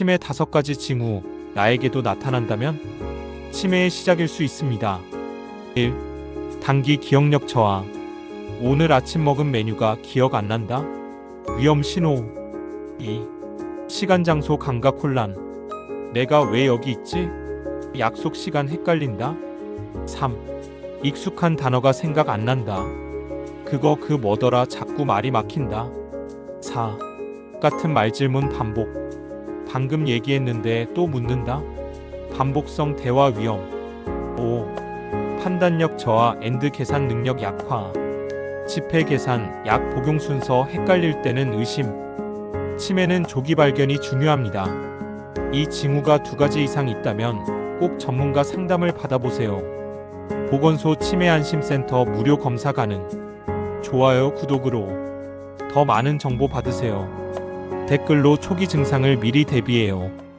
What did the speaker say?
치매 다섯 가지 징후 나에게도 나타난다면 치매의 시작일 수 있습니다. 1. 단기 기억력 저하. 오늘 아침 먹은 메뉴가 기억 안 난다. 위험 신호. 2. 시간 장소 감각 혼란. 내가 왜 여기 있지? 약속 시간 헷갈린다. 3. 익숙한 단어가 생각 안 난다. 그거 그 뭐더라 자꾸 말이 막힌다. 4. 같은 말 질문 반복. 방금 얘기했는데 또 묻는다. 반복성 대화 위험. 5. 판단력 저하 앤드 계산 능력 약화. 지폐 계산, 약 복용 순서 헷갈릴 때는 의심. 치매는 조기 발견이 중요합니다. 이 징후가 두 가지 이상 있다면 꼭 전문가 상담을 받아보세요. 보건소 치매 안심센터 무료 검사 가능. 좋아요, 구독으로 더 많은 정보 받으세요. 댓글로 초기 증상을 미리 대비해요.